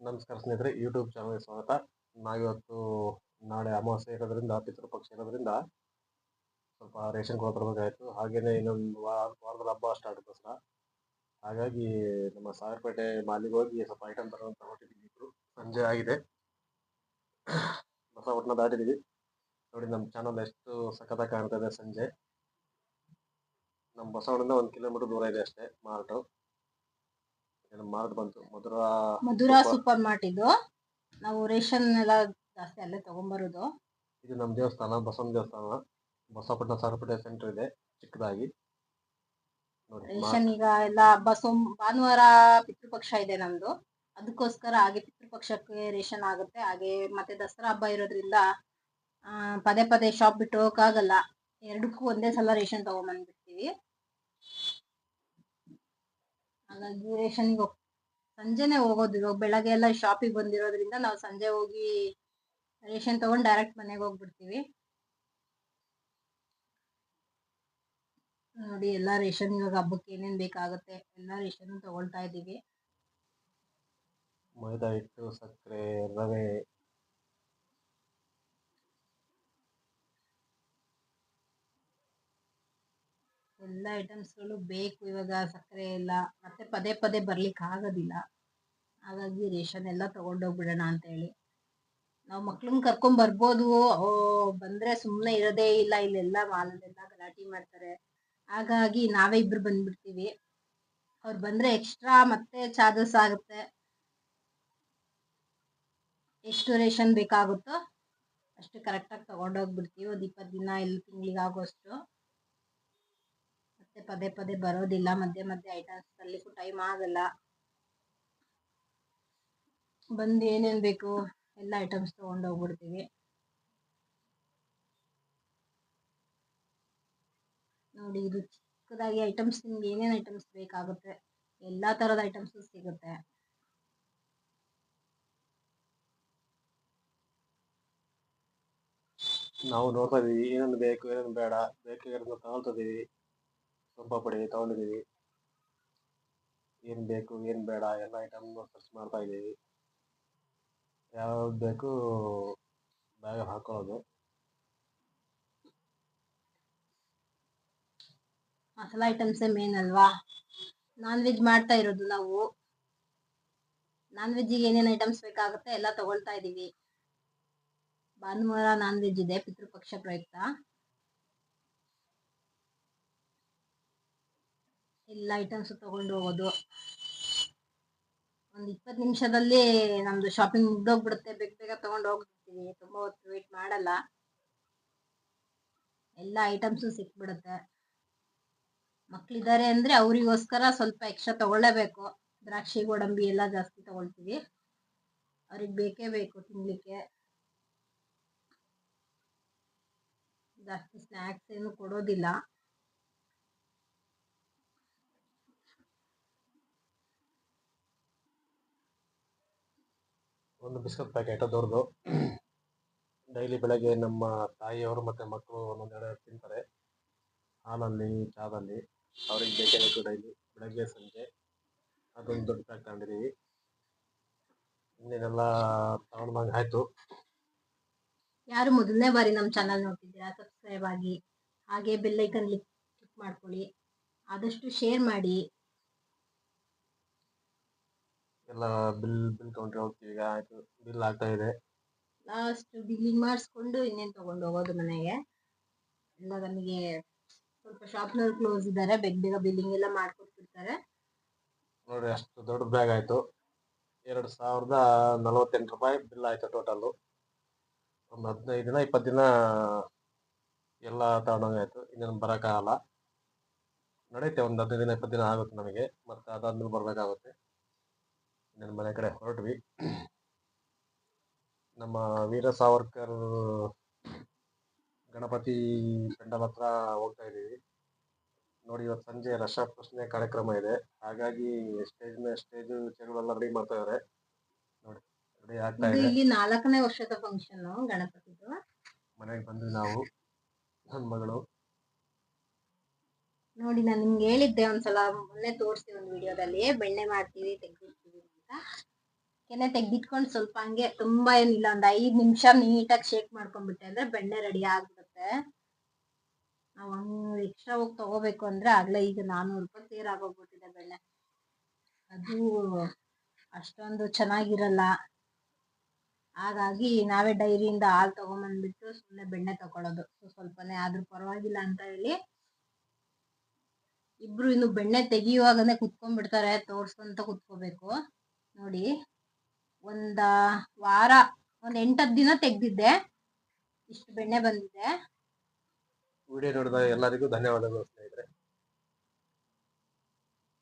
ನಮಸ್ಕಾರ ಸ್ನೇಹಿತರೆ ಯೂಟ್ಯೂಬ್ ಚಾನಲ್ಗೆ ಸ್ವಾಗತ. ನಾವಿವತ್ತು ನಾಳೆ ಅಮಾವಾಸ್ಯೆ ಇರೋದ್ರಿಂದ ಪಿತೃಪಕ್ಷ ಇರೋದ್ರಿಂದ ಸ್ವಲ್ಪ ರೇಷನ್ ಕೂಡ ತರಬೇಕಾಯಿತು. ಹಾಗೇನೆ ಇನ್ನೊಂದು ವಾರ, ವಾರದಲ್ಲಿ ಹಬ್ಬ ಸ್ಟಾರ್ಟ್ ದಸರಾ ಹಾಗಾಗಿ ನಮ್ಮ ಸಾಗರಪೇಟೆ ಮಾಲಿಗೆ ಹೋಗಿ ಸ್ವಲ್ಪ ಐಟಮ್ ತರೋಂತ ಹೊರಟಿದ್ದೀವಿ ಇಬ್ರು. ಸಂಜೆ ಆಗಿದೆ. ಹೊಸ ಹೊಟ್ಟನ ದಾಟಿದ್ದೀವಿ ನೋಡಿ, ನಮ್ಮ ಚಾನಲ್ ಎಷ್ಟು ಸಖತ್ತಾಗಿ ಕಾಣ್ತಾ ಇದೆ ಸಂಜೆ. ನಮ್ಮ ಬಸವಣ್ಣ ಒಂದು ಕಿಲೋಮೀಟರ್ ದೂರ ಇದೆ ಅಷ್ಟೇ ಮಾರ್ಟು ಮಾರ್ಟ್ ಬಂತು? ಮಧುರಾ ಮಧುರಾ ಸೂಪರ್. ಮಾರ್ಟ್ ಇದು. ನಾವು ರೇಷನ್ ಎಲ್ಲ ಜಾಸ್ತಿ ಅಲ್ಲೇ ತಗೊಂಡ್ಬರೋದು ಇದು ನಮ್ಮ ದೇವಸ್ಥಾನ ಬಸವನ ದೇವಸ್ಥಾನ. ಬಸವಪಟ್ಟಣ ಸಾರಪೇಟೆ ಸೆಂಟರ್ ಇದೆ ಚಿಕ್ಕದಾಗಿ. ರೇಷನ್ ಈಗ ಎಲ್ಲ ಬಸವ ಭಾನುವಾರ ಪಿತೃಪಕ್ಷ ಇದೆ ನಮ್ದು. ಅದಕ್ಕೋಸ್ಕರ ಹಾಗೆ ಪಿತೃಪಕ್ಷಕ್ಕೆ ರೇಷನ್ ಆಗುತ್ತೆ. ಹಾಗೆ ಮತ್ತೆ ದಸರಾ ಹಬ್ಬ ಇರೋದ್ರಿಂದ ಪದೇ ಪದೇ ಶಾಪ್ ಬಿಟ್ಟು ಹೋಗಕ್ಕಾಗಲ್ಲ. ಎರಡಕ್ಕೂ ಒಂದೇ ಸಲ ರೇಷನ್ ತಗೊಂಬಂದ್ಬಿಡ್ತೀವಿ. ಹಾಗಾಗಿ ರೇಷನ್ಗೆ ಹೋಗ್ ಸಂಜೆನೆ ಹೋಗೋದು. ಇವಾಗ ಬೆಳಗ್ಗೆ ಎಲ್ಲ ಶಾಪಿಗೆ ಬಂದಿರೋದ್ರಿಂದ ನಾವು ಸಂಜೆ ಹೋಗಿ ರೇಷನ್ ತಗೊಂಡು ಡೈರೆಕ್ಟ್ ಮನೆಗೆ ಹೋಗ್ಬಿಡ್ತೀವಿ. ನೋಡಿ, ಎಲ್ಲ ರೇಷನ್ ಇವಾಗ ಹಬ್ಬಕ್ಕೆ ಏನೇನ್ ಬೇಕಾಗುತ್ತೆ? ಎಲ್ಲ ರೇಷನ್ ತಗೊಳ್ತಾ ಇದೀವಿ. ಮೈದಾ ಹಿಟ್ಟು, ಸಕ್ಕರೆ ರವೆ ಎಲ್ಲ ಐಟಮ್ಸ್ಗಳು ಬೇಕು ಇವಾಗ ಸಕ್ಕರೆ ಎಲ್ಲ, ಮತ್ತೆ ಪದೇ ಪದೇ ಬರ್ಲಿಕ್ಕೆ ಆಗೋದಿಲ್ಲ. ಹಾಗಾಗಿ ರೇಷನ್ ಎಲ್ಲ ತಗೊಂಡೋಗ್ಬಿಡೋಣ ಅಂತ ಹೇಳಿ ನಾವು ಮಕ್ಳನ್ನ ಕರ್ಕೊಂಡ್ ಬರ್ಬೋದು. ಓ, ಬಂದ್ರೆ ಸುಮ್ಮನೆ ಇರೋದೇ ಇಲ್ಲ. ಇಲ್ಲೆಲ್ಲ ಮಾಲಲ್ಲೆಲ್ಲ ಗಲಾಟೆ ಮಾಡ್ತಾರೆ. ಹಾಗಾಗಿ ನಾವೇ ಇಬ್ರು ಬಂದ್ಬಿಡ್ತೀವಿ. ಅವ್ರು ಬಂದ್ರೆ ಎಕ್ಸ್ಟ್ರಾ ಮತ್ತೆ ಚಾರ್ಜಸ್ ಆಗುತ್ತೆ. ಎಷ್ಟು ರೇಷನ್ ಬೇಕಾಗುತ್ತೋ ಅಷ್ಟು ಕರೆಕ್ಟಾಗಿ ತಗೊಂಡೋಗ್ಬಿಡ್ತೀವಿ ಒಂದು ಇಪ್ಪತ್ತು ದಿನ ಇಲ್ಲ ತಿಂಗಳಿಗಾಗೋಷ್ಟು ಪದೇ ಪದೇ ಬರೋದಿಲ್ಲ, ಮಧ್ಯೆ ಮಧ್ಯೆ ಐಟಮ್ಸ್ ತರ್ಲಿಕ್ಕೂ ಟೈಮ್ ಆಗಲ್ಲ. ಬಂದು ಏನೇನು ಬೇಕು ಎಲ್ಲ ಐಟಮ್ಸ್ ತಗೊಂಡೋಗ್ಬಿಡ್ತೀವಿ ನೋಡಿ ಇದು ಚಿಕ್ಕದಾಗಿ ಐಟಮ್ಸ್ ನಿಮ್ಗೆ ಏನೇನು ಐಟಮ್ಸ್ ಬೇಕಾಗುತ್ತೆ, ಎಲ್ಲ ತರದ ಐಟಮ್ಸ್ ಸಿಗುತ್ತೆ. ನಾವು ನೋಡ್ತಾ ಇದೀವಿ, ಏನೇನು ಬೇಕು, ಏನೇನು ಬೇಡ, ಬೇಕಾಗಿರೋದನ್ನ ತಗೊಳ್ತಾ ಇದೀವಿ. ಸೊಂಪ ಪುಡಿ ತಗೊಂಡಿದೀವಿ ಏನು ಬೇಕು, ಏನು ಬೇಡ, ಎಲ್ಲ ಐಟಮ್ ಸರ್ಚ್ ಮಾಡ್ತಾ ಇದೀವಿ ಯಾವ್ದು ಬೇಕು ಬ್ಯಾಗ್ ಹಾಕೊಳ್ಳೋದು. ಮಸಾಲ ಐಟಮ್ಸೇ ಮೇನ್ ಅಲ್ವಾ? ನಾನ್ ವೆಜ್ ಮಾಡ್ತಾ ಇರೋದು ನಾವು. ನಾನ್ ವೆಜ್ಜಿಗೆ ಏನೇನು ಐಟಮ್ಸ್ ಬೇಕಾಗುತ್ತೆ ಎಲ್ಲ ತಗೊಳ್ತಾ ಇದೀವಿ ಭಾನುವಾರ ನಾನ್ ವೆಜ್ ಇದೆ, ಪಿತೃಪಕ್ಷ ಪ್ರಯುಕ್ತ. ಎಲ್ಲ ಐಟಮ್ಸ್ ತಗೊಂಡು ಹೋಗೋದು. ಒಂದು ಇಪ್ಪತ್ತು ನಿಮಿಷದಲ್ಲಿ ನಮ್ದು ಶಾಪಿಂಗ್ ಮುಗ್ದೋಗ್ಬಿಡುತ್ತೆ. ಬೇಗ ಬೇಗ ತಗೊಂಡು ಹೋಗ್ಬಿಡ್ತೀವಿ ತುಂಬಾ ಹೊತ್ತು ವೇಟ್ ಮಾಡಲ್ಲ. ಎಲ್ಲ ಐಟಮ್ಸು ಸಿಕ್ಬಿಡುತ್ತೆ. ಮಕ್ಳಿದ್ದಾರೆ ಅಂದ್ರೆ ಅವರಿಗೋಸ್ಕರ ಸ್ವಲ್ಪ ಎಕ್ಸ್ಟ್ರಾ ತಗೊಳ್ಳೇಬೇಕು. ದ್ರಾಕ್ಷಿ, ಗೋಡಂಬಿ ಎಲ್ಲ ಜಾಸ್ತಿ ತಗೊಳ್ತೀವಿ. ಅವ್ರಿಗೆ ಬೇಕೇ ಬೇಕು ತಿನ್ಲಿಕ್ಕೆ. ಜಾಸ್ತಿ ಸ್ನ್ಯಾಕ್ಸ್ ಏನು ಕೊಡೋದಿಲ್ಲ. ಒಂದು ಬಿಸ್ಕತ್ ಪ್ಯಾಕೆಟ್ ದೊಡ್ಡದು ಡೈಲಿ ಬೆಳಗ್ಗೆ ನಮ್ಮ ತಾಯಿಯವರು ಮತ್ತೆ ಮಕ್ಕಳು ಒಂದೊಂದೆಡೆ ತಿಂತಾರೆ. ಹಾಲಲ್ಲಿ ಚಾದಲ್ಲಿ ಅವ್ರಿಗೆ ಬೇಕಾಗಿತ್ತು ಬೇಕು ಡೈಲಿ ಬೆಳಗ್ಗೆ, ಸಂಜೆ ಅದೊಂದು ದೊಡ್ಡ ಪ್ಯಾಕ್ ತಗೊಂಡಿದ್ದೀವಿ ಇನ್ನೇನೆಲ್ಲ ತಗೊಂಡಂಗೆ ಆಯ್ತು. ಯಾರು ಮೊದಲನೇ ಬಾರಿ ನಮ್ಮ ಚಾನಲ್ ನೋಡ್ತಿದ್ದೀರಾ? ಸಬ್ಸ್ಕ್ರೈಬ್ ಆಗಿ. ಹಾಗೆ ಬೆಲ್ಲೈಕನ್ ಕ್ಲಿಕ್ ಮಾಡ್ಕೊಳ್ಳಿ. ಆದಷ್ಟು ಶೇರ್ ಮಾಡಿ. ಎಲ್ಲ ಬಿಲ್ ಬಿಲ್ ಕೌಂಟ್ರ್ ಹೋಗ್ತೀವಿ ಈಗ ಆಯ್ತು. ಬಿಲ್ ಆಗ್ತಾ ಇದೆ. ಲಾಸ್ಟ್ ಬಿಲ್ಲಿಂಗ್ ಮಾಡಿಸ್ಕೊಂಡು ಇನ್ನೇನು ತಗೊಂಡು ಹೋಗೋದು ಮನೆಗೆ. ಎಲ್ಲ ನಮಗೆ ಸ್ವಲ್ಪ ಶಾಪ್ನವ್ರು ಕ್ಲೋಸ್ ಇದ್ದಾರೆ ಬೇಗ ಬೇಗ ಬಿಲ್ಲಿಂಗ್ ಎಲ್ಲ ಮಾಡ್ಕೊಟ್ಬಿಡ್ತಾರೆ. ನೋಡಿ ಅಷ್ಟು ದೊಡ್ಡ ಬ್ಯಾಗ್ ಆಯಿತು. ಎರಡು ಸಾವಿರದ ನಲವತ್ತೆಂಟು ರೂಪಾಯಿ ಬಿಲ್ ಆಯಿತು ಟೋಟಲ್ಲು ಒಂದು ಹದಿನೈದು ದಿನ ಇಪ್ಪತ್ತು ದಿನ ಎಲ್ಲ ತಗೊಂಡಂಗಾಯ್ತು. ಇನ್ನೇನು ಬರೋಕ್ಕಾಗಲ್ಲ. ನಡೆಯುತ್ತೆ ಒಂದು ಹದಿನೈದು ದಿನ ಇಪ್ಪತ್ತು ದಿನ ಆಗುತ್ತೆ ನಮಗೆ. ಮತ್ತೆ ಅದಾದ್ಮೇಲೆ ಬರಬೇಕಾಗುತ್ತೆ. ಇನ್ನೇನು ಮನೆ ಕಡೆ ಹೊರಟ್ವಿ. ನಮ್ಮ ವೀರ ಸಾವರ್ಕರ್ ಗಣಪತಿ ಪೆಂಡಲ್ ಹತ್ರ ಹೋಗ್ತಾ ಇದ್ದೀವಿ. ನೋಡಿ ಇವತ್ತು ಸಂಜೆ ರಶಾ ಪ್ರಶ್ನೆ ಕಾರ್ಯಕ್ರಮ ಇದೆ. ಹಾಗಾಗಿ ಸ್ಟೇಜ್ ಸ್ಟೇಜ್ ಚೇರ್ಗಳೆಲ್ಲ ರೆಡಿ ಮಾಡ್ತಾ ಇದಾರೆ. ನೋಡಿ ರೆಡಿ ಆಗ್ತಾ ಇದೆ ಇಲ್ಲಿ ನಾಲ್ಕನೇ ವರ್ಷದ ಫಂಕ್ಷನ್ ಗಣಪತಿದು. ಮನೆಗೆ ಬಂದ್ವಿ ನಾವು ನನ್ನ ಮಗಳು. ನೋಡಿ ನಾನು ನಿಮ್ಗೆ ಹೇಳಿದ್ದೆ ಒಂದ್ಸಲ ಮೊನ್ನೆ ತೋರಿಸಿ ಒಂದು ವಿಡಿಯೋದಲ್ಲಿ ಬೆಣ್ಣೆ ಮಾಡ್ತೀವಿ ತೆಗ್ದು ಕೆನೆ ತೆಗ್ದಿಟ್ಕೊಂಡು ಸ್ವಲ್ಪ ಹಂಗೆ ತುಂಬಾ ಏನಿಲ್ಲ, ಒಂದ್ ಐದ್ ನಿಮಿಷ ನೀಟಾಗಿ ಶೇಕ್ ಮಾಡ್ಕೊಂಡ್ಬಿಟ್ಟೆ ಅಂದ್ರೆ ಬೆಣ್ಣೆ ರೆಡಿ ಆಗ್ಬಿಡುತ್ತೆ. ನಾವು ಎಕ್ಸ್ಟ್ರಾ ಹೋಗಿ ತಗೋಬೇಕು ಅಂದ್ರೆ ಆಗ್ಲೇ ಈಗ ನಾನೂರು ರೂಪಾಯಿ ಸೇರ್ ಆಗೋಗ್ಬಿಟ್ಟಿದೆ ಬೆಣ್ಣೆ. ಅದು ಅಷ್ಟೊಂದು ಚೆನ್ನಾಗಿರಲ್ಲ. ಹಾಗಾಗಿ ನಾವೇ ಡೈರಿಯಿಂದ ಹಾಲು ತಗೊಂಬಂದ್ಬಿಟ್ಟು ಸುಮ್ಮನೆ ಬೆಣ್ಣೆ ತಗೊಳ್ಳೋದು ಸ್ವಲ್ಪನೇ ಆದ್ರೂ ಪರವಾಗಿಲ್ಲ ಅಂತ ಹೇಳಿ ಇಬ್ರು ಇನ್ನು ಬೆಣ್ಣೆ ತೆಗಿಯುವಾಗನೇ ಕುತ್ಕೊಂಡ್ಬಿಡ್ತಾರೆ, ತೋರ್ಸ್ಕೊಂತ ಕುತ್ಕೋಬೇಕು. ನೋಡಿ. ಒಂದ ವಾರ ಒಂದ್ ಎಂಟತ್ತು ದಿನ ತೆಗ್ದಿದ್ದೆ. ಇಷ್ಟು ಬೆಣ್ಣೆ ಬಂದಿದೆ. ವಿಡಿಯೋ ನೋಡಿದ ಎಲ್ಲರಿಗೂ ಧನ್ಯವಾದಗಳು ಸ್ನೇಹಿತರೆ.